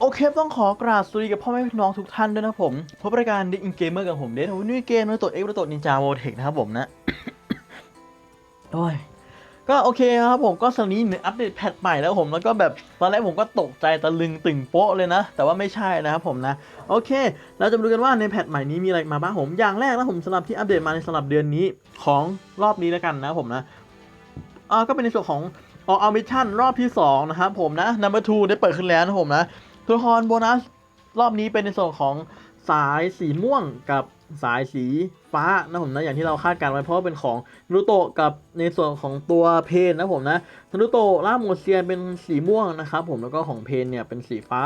โอเคต้องขอกราบสวัสดีกับพ่อแม่พี่น้องทุกท่านด้วยนะผมพบรายการดิอินเกมเมอร์กับผมเดทวันนี้เกมนาตัวเอ็กซ์ตัวนินจาโวเทคนะครับผมนะโอ้ยก็โอเคครับผมก็สำนี้หนึ่งอัปเดตแพทใหม่แล้วผมแล้วก็แบบตอนแรกผมก็ตกใจตะลึงตึงโป๊ะเลยนะ แต่ว่าไม่ใช่นะครับผมนะ โอเค เราจะมาดูกันว่าในแพทใหม่นี้มีอะไรมาบ้างผมอย่างแรกนะผมสำหรับที่อัปเดตมาในสำหรับเดือนนี้ของรอบนี้แล้วกันนะผมนะอ่าก็เป็นในส่วนของออ l มิชชั่นรอบที่สองนะครับผมนะ number two ได้เปิดขึ้นแล้วนะผมนะ ตัวละครโบนัสรอบนี้เป็นในส่วนของสายสีม่วงกับสายสีฟ้านะผมนะอย่างที่เราคาดการณ์ไว้เพราะเป็นของนารุโตะกับในส่วนของตัวเพนนะผมนะนารุโตะล่าโมเซียนเป็นสีม่วงนะครับผมแล้วก็ของเพนเนี่ยเป็นสีฟ้า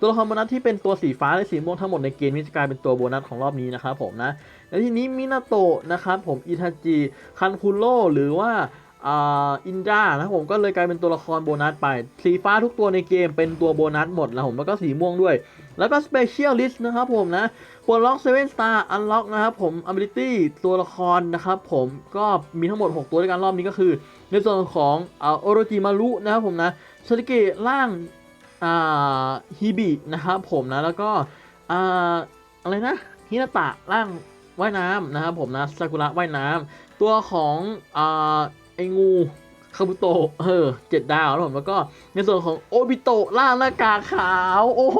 ตัวละครโบนัสที่เป็นตัวสีฟ้าและสีม่วงทั้งหมดในเกมนี้จะกลายเป็นตัวโบนัสของรอบนี้นะครับผมนะแล้วทีนี้มินาโตะนะครับผมอิทาจิคันคุโร่หรือว่า อินดานะผมก็เลยกลายเป็นตัวละครโบนัสไป สีฟ้าทุกตัวในเกมเป็นตัวโบนัสหมดนะผมแล้วก็สีม่วงด้วย แล้วก็สเปเชียลลิสต์นะครับผมนะปลดล็อกเซเว่นสตาร์อันล็อกนะครับผม ability ตัวละครนะครับผมก็มีทั้งหมด 6 ตัวด้วยกันรอบนี้ก็คือ ในส่วนของอโอโรจิมารุนะครับผมนะสติเกะล่างฮิบินะครับผมนะแล้วก็อ่าอะไรนะฮินาตะล่างว่ายน้ำนะครับผมนะซากุระว่ายน้ำตัวของอ่า ไอ้งูคาบุโตะเออเจ็ดดาวแล้วผมแล้วก็ในส่วนของโอบิโตะล่างหน้ากากขาว โอ้โห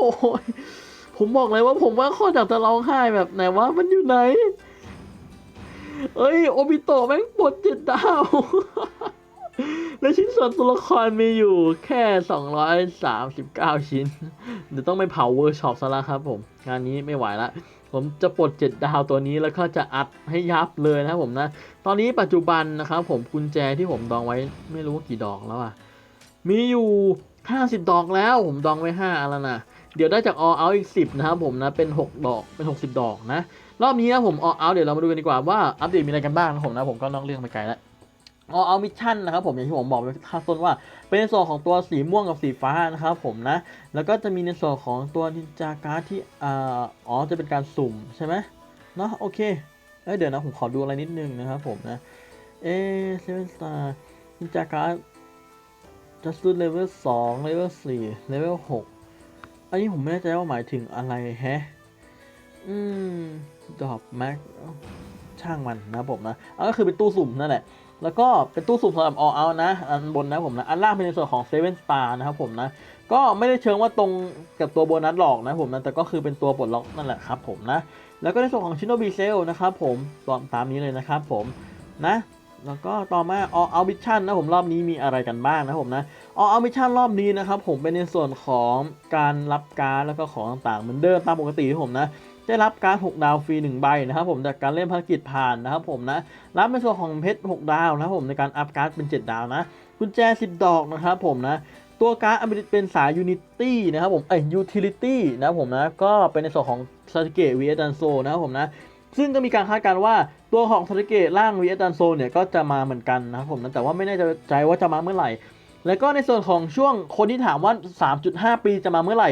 ผมบอกเลยว่าผมว่าข้อจากจะร้องไห้แบบไหนว่ามันอยู่ไหน เอ้ยโอบิโตะแม่งปลดเจ็ดดาว และชิ้นส่วนตัวละครมีอยู่แค่ 239 ชิ้น เดี๋ยวต้องไปเผาเวอร์ช็อปซะแล้วครับผม งานนี้ไม่ไหวละ ผมจะปลดเจ็ดดาวตัวนี้แล้วก็จะอัดให้ยับเลยนะครับผมนะ ตอนนี้ปัจจุบันนะครับผมกุญแจที่ผมดองไว้ไม่รู้ว่ากี่ดอกแล้วอะมีอยู่ 50 ดอกแล้วผมดองไว้5อันแล้วนะ เดี๋ยวได้จาก all out อีก 10 นะครับผมนะ เป็น 6 ดอก เป็น 60 ดอกนะ รอบนี้นะผม all out เดี๋ยวเรามาดูกันดีกว่าว่าอัปเดตมีอะไรกันบ้างนะผมนะผมก็นอกเรื่องไปไกลแล้ว all out mission นะครับผมอย่างที่ผมบอกไปข้างต้นว่า เป็นในส่วนของตัวสีม่วงกับสีฟ้านะครับผมนะแล้วก็จะมีในส่วนของตัวนินจาการ์ดที่อ่าอ๋อจะเป็นการสุ่มใช่ไหมเนาะโอเคเอเดี๋ยวนะผมขอดูอะไรนิดนึงนะครับผมนะเอเซเว่นสตาร์นินจาการ์ดจัสตูเลเวลสองเลเวลสี่เลเวลหกอันนี้ผมไม่แน่ใจว่าหมายถึงอะไรแฮะอืมดอบแม็กช่างมันนะผมนะอันก็คือเป็นตู้สุ่มนั่นแหละ แล้วก็เป็นตู้สุ่มสำหรับ all out นะ อันบนนะผมนะ อันล่างเป็นในส่วนของ Seven Star นะครับผมนะ ก็ไม่ได้เชิงว่าตรงกับตัวโบนัสหลอกนะผมนะ แต่ก็คือเป็นตัวปลดล็อกนั่นแหละครับผมนะ แล้วก็ในส่วนของชิโนบีเซลนะครับผมตามตามนี้เลยนะครับผมนะแล้วก็ต่อมา all out mission นะผมรอบนี้มีอะไรกันบ้างนะผมนะ all out mission รอบนี้นะครับผมเป็นในส่วนของการรับการแล้วก็ของต่างๆเหมือนเดิมตามปกติที่ผมนะ ได้รับการ6ดาวฟรี1ใบนะครับผมจากการเล่นภารกิจผ่านนะครับผมนะรับในส่วนของเพชร6ดาวนะครับผมในการอัพการ์ดเป็น 7 ดาวนะกุญแจ 10 ดอกนะครับผมนะตัวการ์ดอเมริเป็นสาย Unity นะครับผมเอ้ย Utility นะครับผมนะก็เป็นในส่วนของซา s เกะ vs ดันโซนะครับผมนะซึ่งก็มีการคาดการณ์ว่าตัวของซา s เกะร่าง vs ดันโซเนี่ยก็จะมาเหมือนกันนะครับผมนะแต่ว่าไม่แน่ใจว่าจะมาเมื่อไหร่ แล้วก็ในส่วนของช่วงคนที่ถามว่า 3.5 ปีจะมาเมื่อไหร่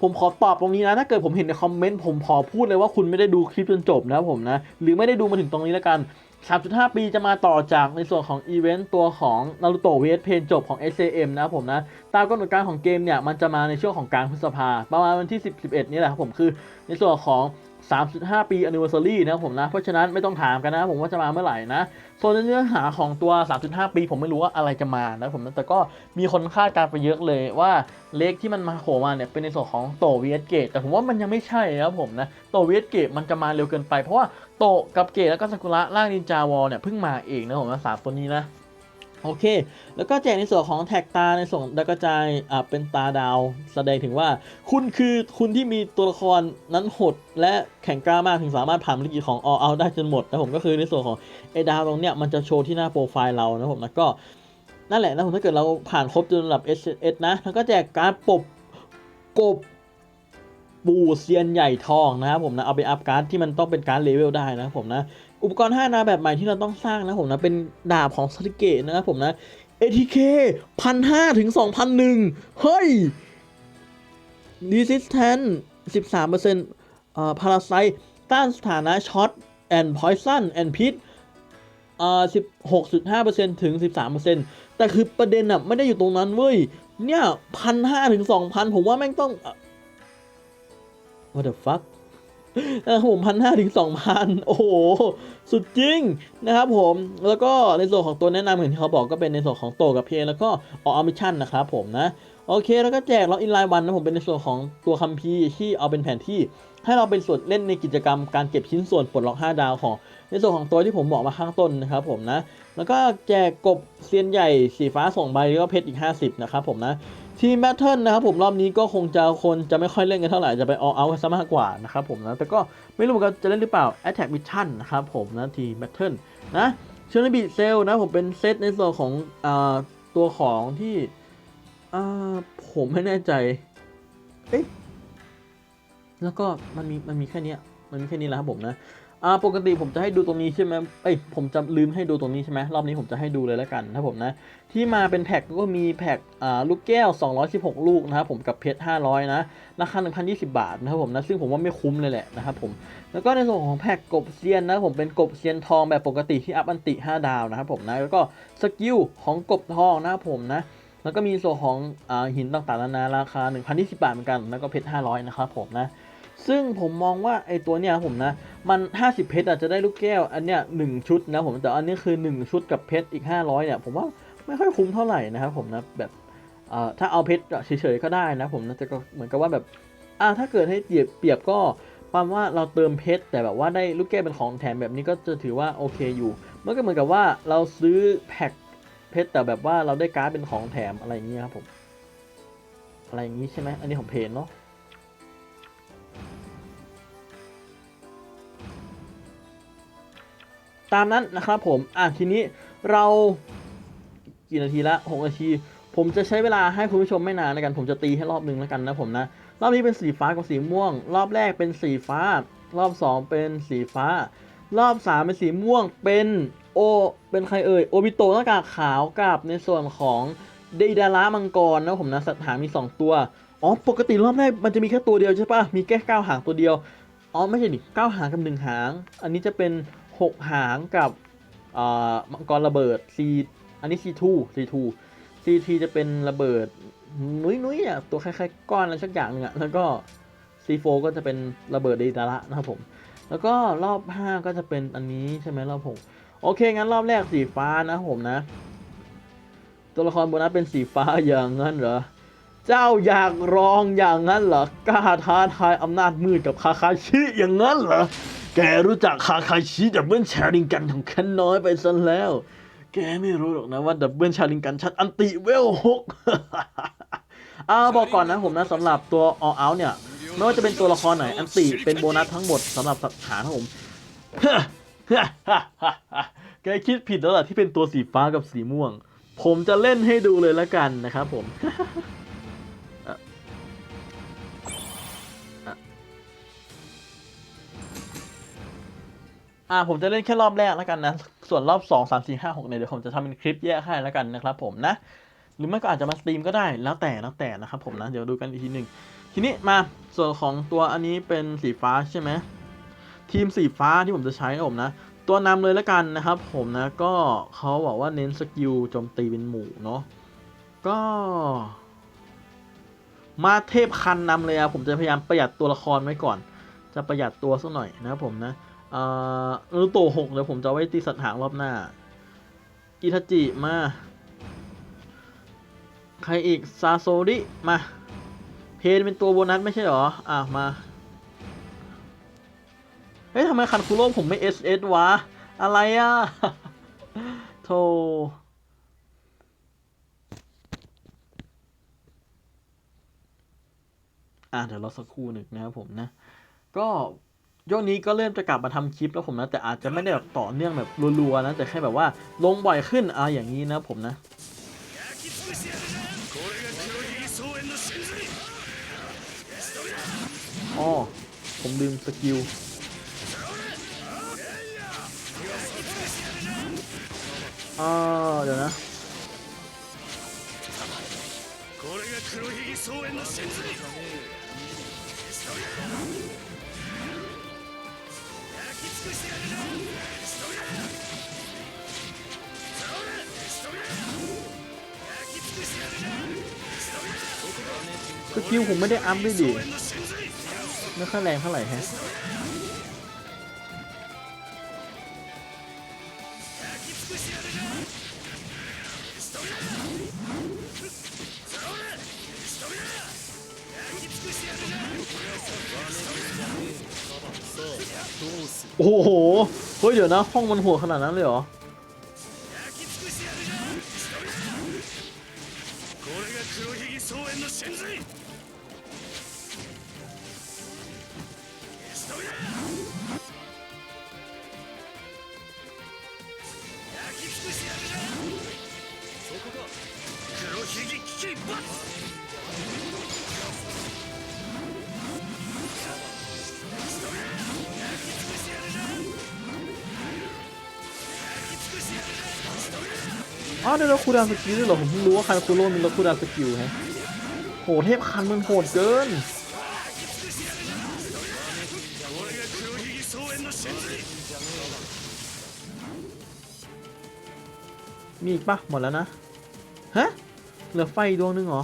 ผมขอตอบตรงนี้นะ ถ้าเกิดผมเห็นในคอมเมนต์ผมขอพูดเลยว่าคุณไม่ได้ดูคลิปจนจบนะผมนะ หรือไม่ได้ดูมาถึงตรงนี้แล้วกัน 3.5 ปีจะมาต่อจากในส่วนของอีเวนต์ตัวของนารูโตะเวสเพนจบของ SAM นะผมนะ ตามกำหนดการของเกมเนี่ย มันจะมาในช่วงของกลางพฤษภาประมาณวันที่ 10 11 นี่แหละครับผมคือในส่วนของ 3.5 ปี anniversary นะครับผมนะ เพราะฉะนั้นไม่ต้องถามกันนะผมว่าจะมาเมื่อไหร่นะส่วนเนื้อหาของตัว 3.5 ปี ผมไม่รู้ว่าอะไรจะมานะผมนะแต่ก็มีคนคาดการ์ไปเยอะเลยว่าเลขที่มันมาโผล่มาเนี่ยเป็นในส่วนของโตเวียเกตแต่ผมว่ามันยังไม่ใช่นะครับผมนะโตเวียเกตมันจะมาเร็วเกินไปเพราะว่าโตกับเกตแล้วก็ซากุระล่างนินจาวอลเนี่ยเพิ่งมาเองนะผมนะสามตัวนี้นะ โอเค แล้วก็แจกในส่วนของแท็กตาในส่วนดาวกระจายอ่าเป็นตาดาว แสดงถึงว่า คุณคือคุณที่มีตัวละครนั้นหด และแข็งกล้ามากถึงสามารถผ่านภารกิจของ all out ได้จนหมดนะผมก็คือในส่วนของไอ้ดาวตรงเนี้ยมันจะโชว์ที่หน้าโปรไฟล์เรานะผมนะก็นั่นแหละนะผมถ้าเกิดเราผ่านครบจนระดับ S S นะแล้วก็แจกการปบกบปูเซียนใหญ่ทองนะครับผมนะเอาไปอัพการ์ดที่มันต้องเป็นการเลเวลได้นะครับผมนะ อุปกรณ์ 5 นาแบบใหม่ที่เราต้องสร้างนะผมนะเป็นดาบของสติเกตนะครับผมนะ ATK พันห้าถึงสองพันหนึ่งเฮ้ย Resistance 13%เอ่อ Parasite ต้านสถานะช็อต and Poison and พิษเอ่อ16.5%ถึง13%แต่คือประเด็นอะไม่ได้อยู่ตรงนั้นเว้ย เนี่ยพันห้าถึงสองพันผมว่าแม่งต้อง what the fuck ผมพันห้าถึงสองพันโอ้โห สุดจริงนะครับผม แล้วก็ในส่วนของตัวแนะนำเหมือนที่เขาบอกก็เป็นในส่วนของโตกับเพแล้วก็ออมิชั่นนะครับผมนะโอเค แล้วก็แจกล็อกอินไลน์วันนะผมเป็นในส่วนของตัวคัมภีร์ที่เอาเป็นแผนที่ ให้เราเป็นส่วนเล่นในกิจกรรมการเก็บชิ้นส่วนปลดล็อก5ดาวของ ในส่วนของตัวที่ผมบอกมาข้างต้นนะครับผมนะ แล้วก็แจกกบเซียนใหญ่สีฟ้าส่งใบแล้วก็เพชรอีก 50 นะครับผมนะ ทีมแบทเทิลนะครับผมรอบนี้ก็คงจะคนจะไม่ค่อยเล่นกันเท่าไหร่ จะไป all out กันซะมากกว่านะครับผมนะ แต่ก็ไม่รู้เหมือนกันจะเล่นหรือเปล่า Attack Mission นะครับผมนะทีมแบทเทิลนะเชอร์นบีเซลนะผมเป็นเซตในส่วนของอตัวของที่ผมไม่แน่ใจเอ๊ะแล้วก็มันมีมันมีแค่นี้มันมีแค่นี้แหละครับผมนะ อ่าปกติผมจะให้ดูตรงนี้ใช่ไหมเอ้ยผมจะลืมให้ดูตรงนี้ใช่ไหมรอบนี้ผมจะให้ดูเลยแล้วกันนะผมนะ ที่มาเป็นแพ็คก็มีแพ็คอ่าลูกแก้ว 216 ลูกนะครับผมกับเพชร500 นะ ราคา 1,020 บาทนะครับผมนะ ซึ่งผมว่าไม่คุ้มเลยแหละนะครับผม แล้วก็ในส่วนของแพ็คกบเซียนนะผมเป็นกบเซียนทองแบบปกติที่อัพอันติ 5 ดาวนะครับผมนะ แล้วก็สกิลของกบทองนะครับผมนะแล้วก็มีส่วนของอหินต่างๆนานาราคา 1,020 บาทเหมือนกัน แล้วก็เพชร 500 นะครับผมนะ ซึ่งผมมองว่าไอตัวเนี้ยครับผมนะ มัน 50 เพชรอาจจะได้ลูกแก้ว อันเนี้ยหนึ่งชุดนะผม แต่อันนี้คือ 1 ชุดกับเพชรอีก 500เนี่ย ผมว่าไม่ค่อยคุ้มเท่าไหร่นะครับผมนะ แบบเอ่อถ้าเอาเพชรเฉยๆก็ได้นะผมนะแต่ก็เหมือนกับว่าแบบอ่าถ้าเกิดให้เปรียบเปรียบก็ประมาณว่าเราเติมเพชรแต่แบบว่าได้ลูกแก้วเป็นของแถมแบบนี้ก็จะถือว่าโอเคอยู่ มันก็เหมือนกับว่าเราซื้อแพ็คเพชรแต่แบบว่าเราได้การ์ดเป็นของแถมอะไรอย่างเงี้ยครับผม อะไรอย่างงี้ใช่ไหมอันนี้ของเพจเนาะ ตามนั้นนะครับผม อะทีนี้เรากี่นาทีละหกนาที ผมจะใช้เวลาให้คุณผู้ชมไม่นานในกัน ผมจะตีให้รอบหนึ่งแล้วกันนะผมนะ รอบนี้เป็นสีฟ้ากับสีม่วง รอบแรกเป็นสีฟ้า รอบสองเป็นสีฟ้า รอบสามเป็นสีม่วง เป็นโอ เป็นใครเอ่ย โอบิโตะหน้ากากขาวกับในส่วนของเดดาระมังกรนะผมนะ สัตว์หางมีสองตัว อ๋อ ปกติรอบแรกมันจะมีแค่ตัวเดียวใช่ปะมีแค่เก้าหางตัวเดียว อ๋อ ไม่ใช่ดิเก้าหางกับหนึ่งหาง อันนี้จะเป็น หกหางกับอ่ามังกรระเบิด C อันนี้ C2 C2 C3 จะเป็นระเบิดนุ้ยนุ้ยอะตัวคล้ายๆก้อนอะไรสักอย่างนึงอะแล้วก็ C4 ก็จะเป็นระเบิดเดดาระนะครับผม แล้วก็รอบ 5 ก็จะเป็นอันนี้ใช่ไหมรอบหกโอเค งั้นรอบแรกสีฟ้านะผมนะ ตัวละครโบนัสเป็นสีฟ้าอย่างนั้นเหรอเจ้าอยากรองอย่างนั้นเหรอ กล้าท้าทายอำนาจมืดกับคาคาชิอย่างนั้นเหรอ แกรู้จักคาคาชิดับเบิลชาริงกันของแค่น้อยไปซะแล้ว แกไม่รู้หรอกนะว่าดับเบิลชาริงกันชัดอันติเวลหกอ้าวบอกก่อนนะผมนะสำหรับตัวออ out เนี่ย ไม่ว่าจะเป็นตัวละครไหน อันติเป็นโบนัสทั้งหมดสำหรับสัตว์หางครับผมแกคิดผิดแล้วล่ะที่เป็นตัวสีฟ้ากับสีม่วง ผมจะเล่นให้ดูเลยละกันนะครับผม อ่าผมจะเล่นแค่รอบแรกแล้วกันนะ ส่วนรอบ 2 3 4 5 6เนี่ยเดี๋ยวผมจะทำเป็นคลิปแยกให้แล้วกันนะครับผมนะ หรือไม่ก็อาจจะมาสตรีมก็ได้แล้วแต่แล้วแต่นะครับผมนะเดี๋ยวดูกันอีกทีหนึ่งทีนี้มาส่วนของตัวอันนี้เป็นสีฟ้าใช่ไหมทีมสีฟ้าที่ผมจะใช้ผมนะ ตัวนำเลยแล้วกันนะครับผมนะก็เขาบอกว่าเน้นสกิลโจมตีเป็นหมู่เนาะก็ มาเทพคันนำเลยอะผมจะพยายามประหยัดตัวละครไว้ก่อน จะประหยัดตัวสักหน่อยนะครับผมนะ อ่อรูโตหกเดี๋ยวผมจะไว้ตีสัตว์หางรอบหน้า อิทาจิมา ใครอีก ซาโซริ มา เพนเป็นตัวโบนัสไม่ใช่หรอ อะ มา เฮ้ยทำไมคันคูโร่ผมไม่ SS วะ อะไรอะโธอะเดี๋ยวรอสักครู่หนึ่งนะครับผมนะ ก็ ช่วงนี้ก็เริ่มจะกลับมาทำคลิปแล้วผมนะ แต่อาจจะไม่ได้แบบต่อเนื่องแบบรัวๆนะ แต่แค่แบบว่าลงบ่อยขึ้นอ่ะอย่างนี้นะผมนะ อ๋อ ผมลืมสกิล อ่า เดี๋ยวนะ これが黒ひげ草原の真髄 สกิลผมไม่ได้อัพด้วยดิไม่ค่อยแรงเท่าไหร่ฮะ โอ้โห เฮ้ย เดี๋ยวนะ ห้องมันโหัวขนาดนั้นเลยเหรอ 焼き尽くしてやるな仕留めろこれが黒ひげ草原の神髄仕留めろ焼き尽くしてやるなそこか黒ひげ危機一発 อ๋อเดี๋ยวคูดาวสกิลด้วยเหรอผมเพิ่งรู้ว่าใครคูโร่มีลดคูดาวสกิลฮะโหเทพคันมันโหดเกินมีอีกปะหมดแล้วนะ ฮะ เหลือไฟดวงนึงเหรอ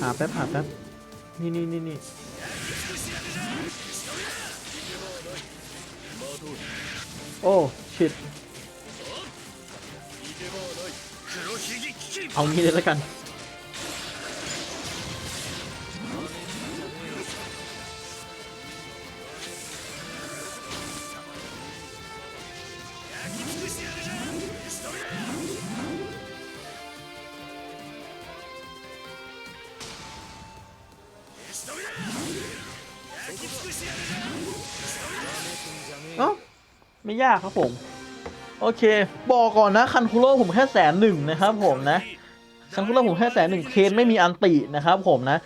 หาแป๊บหาแป๊บ นี่นี่นี่นี่โอ้ ชิด เอางี้เลยแล้วกันอ้าไม่ยากครับผม โอเค บอกก่อนนะ คันคูโร่ผมแค่แสนหนึ่งนะครับผมนะ คันคูโร่ผมแค่แสนหนึ่งเคนไม่มีอันตินะครับผมนะ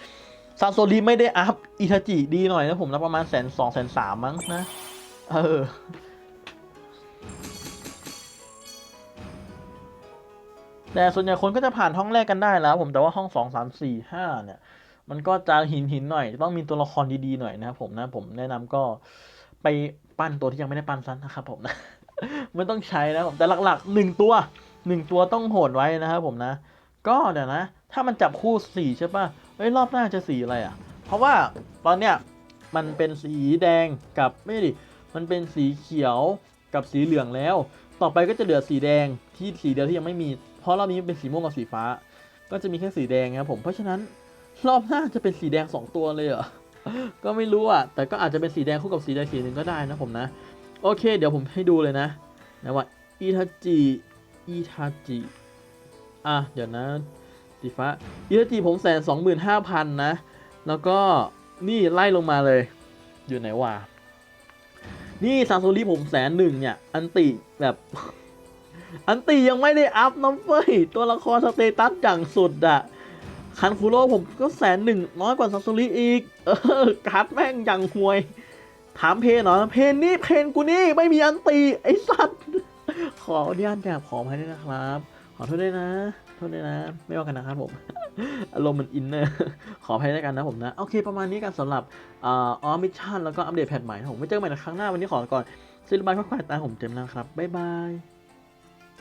ซาโซริไม่ได้อัพอิทาจิดีหน่อยนะผมนะประมาณแสนสองแสนสามมั้งนะ เออแต่ส่วนใหญ่คนก็จะผ่านห้องแรกกันได้แล้ว ผมแต่ว่าห้องสองสามสี่ห้าเนี่ย มันก็จะหินหินหน่อยต้องมีตัวละครดีๆหน่อยนะครับผมนะผมแนะนำก็ไปปั้นตัวที่ยังไม่ได้ปั้นซ้ำนะครับผมนะไม่ต้องใช้นะผมแต่หลักๆหนึ่งตัวหนึ่งตัวต้องโหดไว้นะครับผมนะ ก็เดี๋ยวนะ ถ้ามันจับคู่สีใช่ป่ะเอ้ยรอบหน้าจะสีอะไรอะ เพราะว่าตอนเนี้ยมันเป็นสีแดงกับไม่ดิมันเป็นสีเขียวกับสีเหลืองแล้ว ต่อไปก็จะเหลือสีแดงที่สีเดียวที่ยังไม่มี เพราะรอบนี้เป็นสีม่วงกับสีฟ้า ก็จะมีแค่สีแดงครับผมเพราะฉะนั้นรอบหน้าจะเป็นสีแดงสองตัวเลยเหรอ ก็ไม่รู้อะ แต่ก็อาจจะเป็นสีแดงคู่กับสีใดสีหนึ่งก็ได้นะผมนะ โอเค เดี๋ยวผมให้ดูเลยนะนะว่าอิทาจิอิทาจิ อะ เดี๋ยวนะสีฟ้าอิทาจิผมแสนสองหมื่นห้าพันนะ แล้วก็นี่ไล่ลงมาเลย อยู่ไหนวะ นี่ซาโซริผมแสนหนึ่งเนี่ย อันติแบบ อันติยังไม่ได้อัพน้ำเฟ้ย ตัวละครสเตตัสอย่างสุดอะคันคูโร่ผมก็แสนหนึ่งน้อยกว่าซาโซริอีก เออการ์ดแม่งอย่างห่วย ถามเพนเหรอเพนนี่เพนกูนี่ไม่มีอันตีไอ้สัตว์ขออนุญาตแบบขออภัยด้วยนะครับ ขอโทษด้วยนะ โทษด้วยนะ ไม่ว่ากันนะครับผม อารมณ์มันอินเนอร์ ขออภัยด้วยกันนะผมนะ โอเค ประมาณนี้กันสำหรับอ่อมิชชั่นแล้วก็อัปเดตแพทใหม่นะผมไม่เจอกันใหม่ในครั้งหน้าวันนี้ขอก่อนซิลบายค่อนตามผมเต็มแล้วครับ บ๊ายบาย